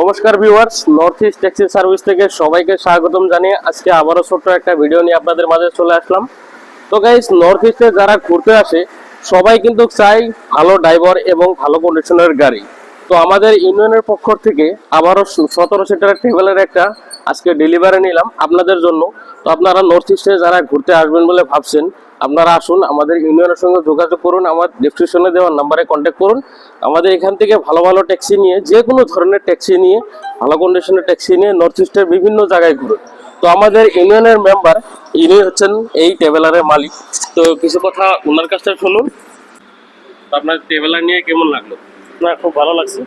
নমস্কার viewers north east taxi service থেকে সবাইকে স্বাগতম জানিয়ে আজকে আবারও ছোট্ট একটা ভিডিও নিয়ে আপনাদের মাঝে চলে আসলাম। তো গাইস নর্থ ইস্টে যারা ঘুরতে আসে, সবাই কিন্তু চাই ভালো ড্রাইভার এবং ভালো কন্ডিশনের গাড়ি। তো আমাদের ইউনিয়নের পক্ষ থেকে আবারও সতেরো সিটার ট্রেভেলের একটা আজকে ডেলিভারি নিলাম আপনাদের জন্য। তো আপনারা নর্থ ইস্টে যারা ঘুরতে আসবেন বলে ভাবছেন আপনারা আসুন আমাদের ইউনিয়নের সঙ্গে যোগাযোগ করুন আমার ডিসক্রিপশনে দেওয়া নাম্বারে কন্ট্যাক্ট করুন। আমাদের এখান থেকে ভালো ভালো ট্যাক্সি নিয়ে যে কোনো ধরনের ট্যাক্সি নিয়ে ভালো কন্ডিশনের ট্যাক্সি নিয়ে নর্থ ইস্টের বিভিন্ন জায়গায় ঘুরুন। তো আমাদের ইউনিয়নের মেম্বার ইনি হচ্ছেন এই ট্রাভেলারের মালিক। তো কিছু কথা ওনার কাছ থেকে শুনুন। আপনার ট্রাভেলার নিয়ে কেমন লাগল? না খুব ভালো লাগছে।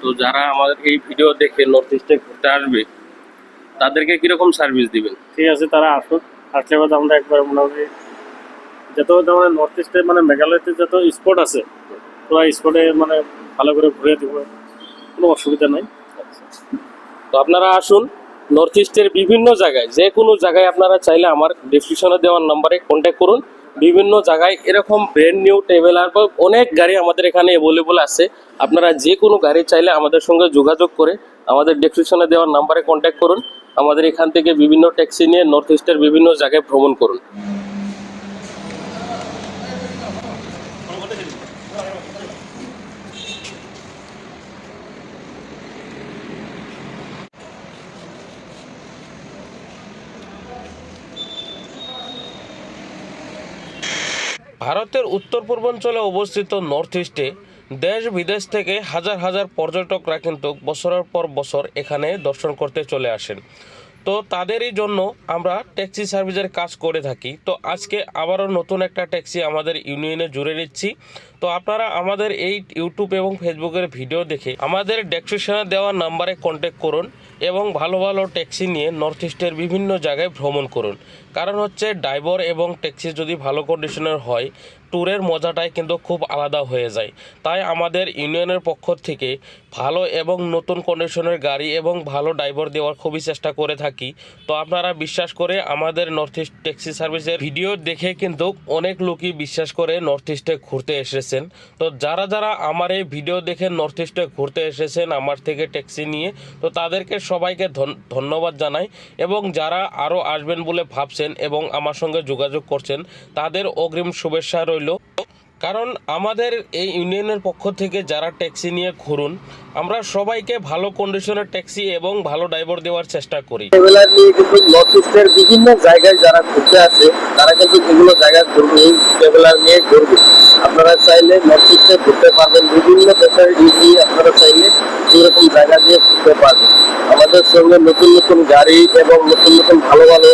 তো যারা আমাদের এই ভিডিও দেখে নর্থ ইস্টে ঘুরতে আসবে তাদেরকে কীরকম সার্ভিস দিবেন? ঠিক আছে তারা আসুন আসলে আমরা একবার মোটামুটি যত মানে নর্থ ইস্টে মানে মেঘালয়তে যত স্পট আছে পুরো স্পটে মানে ভালো করে ঘুরে দিব কোনো অসুবিধা নাই। তো আপনারা আসুন নর্থ ইস্টের বিভিন্ন জায়গায়, যে কোনো জায়গায় আপনারা চাইলে আমার ডিসক্রিপশনে দেওয়ার নাম্বারে কন্ট্যাক্ট করুন। বিভিন্ন জায়গায় এরকম ব্র্যান্ড নিউ ট্রাভেলার বা অনেক গাড়ি আমাদের এখানে অ্যাভেলেবল আছে। আপনারা যে কোনো গাড়ি চাইলে আমাদের সঙ্গে যোগাযোগ করে আমাদের ডিসক্রিপশনে দেওয়ার নাম্বারে কন্ট্যাক্ট করুন। আমাদের এখান থেকে বিভিন্ন ট্যাক্সি নিয়ে নর্থ ইস্টের বিভিন্ন জায়গায় ভ্রমণ করুন। ভারতের উত্তর পূর্বাঞ্চলে অবস্থিত নর্থ ইস্টে দেশ বিদেশ থেকে হাজার হাজার পর্যটকরা কিন্তু বছরের পর বছর এখানে দর্শন করতে চলে আসেন। তো তাদেরই জন্য আমরা ট্যাক্সি সার্ভিসের কাজ করে থাকি। তো আজকে আবারও নতুন একটা ট্যাক্সি আমাদের ইউনিয়নে জুড়ে নিচ্ছি। তো আপনারা আমাদের এই ইউটিউব এবং ফেসবুকের ভিডিও দেখে আমাদের ডেসক্রিপশনে দেওয়া নাম্বারে কন্ট্যাক্ট করুন এবং ভালো ভালো ট্যাক্সি নিয়ে নর্থ ইস্টের বিভিন্ন জায়গায় ভ্রমণ করুন। কারণ হচ্ছে ড্রাইভার এবং ট্যাক্সি যদি ভালো কন্ডিশনের হয় ট্যুরের মজাটাই কিন্তু খুব আলাদা হয়ে যায়। তাই আমাদের ইউনিয়নের পক্ষ থেকে ভালো এবং নতুন কন্ডিশনের গাড়ি এবং ভালো ড্রাইভার দেওয়ার খুবই চেষ্টা করে থাকি। তো আপনারা বিশ্বাস করে আমাদের নর্থ ইস্ট ট্যাক্সি সার্ভিসের ভিডিও দেখে কিন্তু অনেক লোকই বিশ্বাস করে নর্থ ইস্টে ঘুরতে এসেছেন। তো যারা যারা আমার এই ভিডিও দেখে নর্থ ইস্টে ঘুরতে এসেছেন আমার থেকে ট্যাক্সি নিয়ে, তো তাদেরকে সবাইকে ধন- ধন্যবাদ জানাই এবং যারা আরও আসবেন বলে ভাবছেন এবং আমার সঙ্গে যোগাযোগ করছেন, তাদের অগ্রিম শুভেচ্ছা রইল। কারণ আমাদের এই ইউনিয়নের পক্ষ থেকে যারা ট্যাক্সি নিয়ে ঘুরুন, আমরা সবাইকে ভালো কন্ডিশনের ট্যাক্সি এবং ভালো ড্রাইভার দেওয়ার চেষ্টা করি। নিয়ে বিভিন্ন জায়গায় যারা ঘুরতে আসে, তারা কিন্তু যেগুলো জায়গায় ঘুরবে এই ট্রাভেলার নিয়ে ঘুরবে। আপনারা চাইলে নর্থ ইস্টে ঘুরতে পারবেন। বিভিন্ন দেশের ইজি আপনারা চাইলে এরকম জায়গা দিয়ে ঘুরতে পারবেন। আমাদের সঙ্গে নতুন নতুন গাড়ি এবং নতুন নতুন ভালো ভালো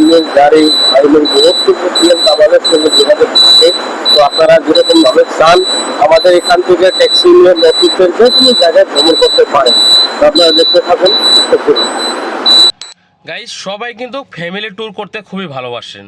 নিউ গাড়ি এবং বহুত ক্লিয়ার আমাদের সঙ্গে যোগাযোগ আপনারা যেরকম ভাবে চান, আমাদের এখান থেকে ট্যাক্সি নিয়ে নেতৃত্বের যে জায়গায় ভ্রমণ করতে পারেন। আপনারা দেখতে থাকুন। গাইজ সবাই কিন্তু ফ্যামিলি ট্যুর করতে খুবই ভালোবাসেন।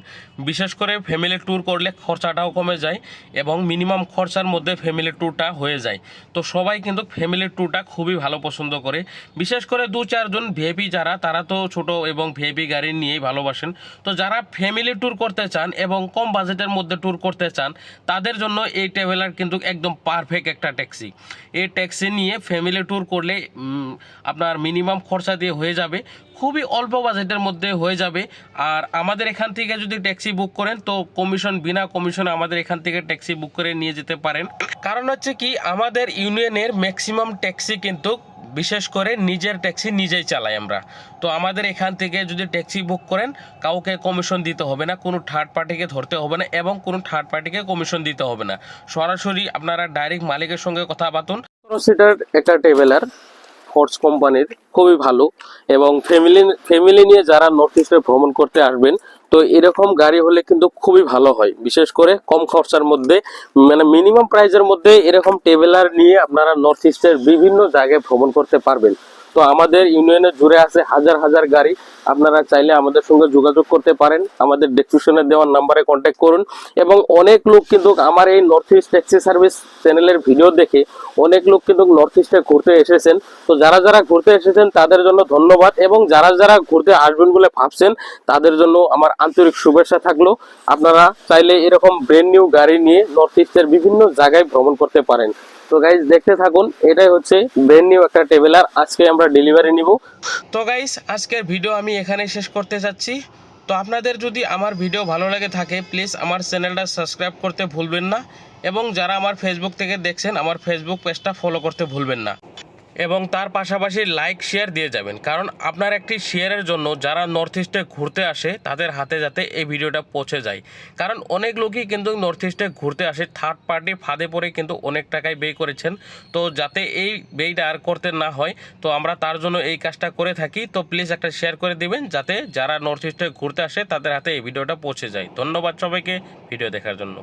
বিশেষ করে ফ্যামিলি ট্যুর করলে খরচাটাও কমে যায় এবং মিনিমাম খরচার মধ্যে ফ্যামিলি ট্যুরটা হয়ে যায়। তো সবাই কিন্তু ফ্যামিলি ট্যুরটা খুবই ভালো পছন্দ করে। বিশেষ করে দু চারজন ভিআইপি যারা, তারা তো ছোট এবং ভিআইপি গাড়ি নিয়েই ভালোবাসেন। তো যারা ফ্যামিলি ট্যুর করতে চান এবং কম বাজেটের মধ্যে ট্যুর করতে চান, তাদের জন্য এই ট্রাভেলার কিন্তু একদম পারফেক্ট একটা ট্যাক্সি এই ট্যাক্সি নিয়ে ফ্যামিলি ট্যুর করলে আপনার মিনিমাম খরচা দিয়ে হয়ে যাবে। খুবই অল্প বাজেটের মধ্যে হয়ে যাবে। আর আমাদের এখান থেকে যদি ট্যাক্সি বুক করেন, তো কমিশন, বিনা কমিশনে আমাদের এখান থেকে ট্যাক্সি বুক করে নিয়ে যেতে পারেন। কারণ হচ্ছে কি, আমাদের ইউনিয়নের ম্যাক্সিমাম ট্যাক্সি কিন্তু বিশেষ করে নিজের ট্যাক্সি নিজেই চালাই আমরা। তো আমাদের এখান থেকে যদি ট্যাক্সি বুক করেন, কাউকে কমিশন দিতে হবে না, কোনো থার্ড পার্টিকে ধরতে হবে না এবং কোনো থার্ড পার্টিকে কমিশন দিতে হবে না। সরাসরি আপনারা ডাইরেক্ট মালিকের সঙ্গে কথা বাতুন। সিটার একটা ফোর্স কোম্পানির খুবই ভালো এবং ফ্যামিলি ফ্যামিলি নিয়ে যারা নর্থ ইস্টে ভ্রমণ করতে আসবেন, তো এরকম গাড়ি হলে কিন্তু খুবই ভালো হয়। বিশেষ করে কম খরচার মধ্যে মানে মিনিমাম প্রাইজের মধ্যে এরকম ট্রেভেলার নিয়ে আপনারা নর্থ ইস্টের বিভিন্ন জায়গায় ভ্রমণ করতে পারবেন। তো আমাদের ইউনিয়নে জুড়ে আছে হাজার হাজার গাড়ি। আপনারা চাইলে আমাদের সঙ্গে যোগাযোগ করতে পারেন। আমাদের ডেসক্রিপশনে দেওয়ার নাম্বারে কন্ট্যাক্ট করুন। এবং অনেক লোক কিন্তু আমার এই নর্থ ইস্ট ট্যাক্সি সার্ভিস চ্যানেলের ভিডিও দেখে অনেক লোক কিন্তু নর্থ ইস্টে ঘুরতে এসেছেন। তো যারা যারা ঘুরতে এসেছেন, তাদের জন্য ধন্যবাদ। এবং যারা যারা ঘুরতে আসবেন বলে ভাবছেন, তাদের জন্য আমার আন্তরিক শুভেচ্ছা থাকল। আপনারা চাইলে এরকম ব্র্যান্ড নিউ গাড়ি নিয়ে নর্থ ইস্টের বিভিন্ন জায়গায় ভ্রমণ করতে পারেন। তো গাইজ দেখতে থাকুন, এটাই হচ্ছে ব্র্যান্ড নিউ একটা আর আজকে আমরা ডেলিভারি নিব। তো গাইজ আজকের ভিডিও আমি এখানে শেষ করতে চাচ্ছি তো আপনাদের যদি আমার ভিডিও ভালো লাগে থাকে প্লিজ আমার চ্যানেলটা সাবস্ক্রাইব করতে ভুলবেন না। এবং যারা আমার ফেসবুক থেকে দেখছেন, আমার ফেসবুক পেজটা ফলো করতে ভুলবেন না। এবং তার পাশাপাশি লাইক শেয়ার দিয়ে যাবেন। কারণ আপনার একটি শেয়ারের জন্য যারা নর্থ ইস্টে ঘুরতে আসে, তাদের হাতে যাতে এই ভিডিওটা পৌঁছে যায়। কারণ অনেক লোকই কিন্তু নর্থ ইস্টে ঘুরতে আসে থার্ড পার্টি ফাঁদে পড়ে কিন্তু অনেক টাকায় ব্যয় করেছেন। তো যাতে এই ব্যয়টা আর করতে না হয়, তো আমরা তার জন্য এই কাজটা করে থাকি। তো প্লিজ একটা শেয়ার করে দিবেন, যাতে যারা নর্থ ইস্টে ঘুরতে আসে, তাদের হাতে এই ভিডিওটা পৌঁছে যায়। ধন্যবাদ সবাইকে ভিডিও দেখার জন্য।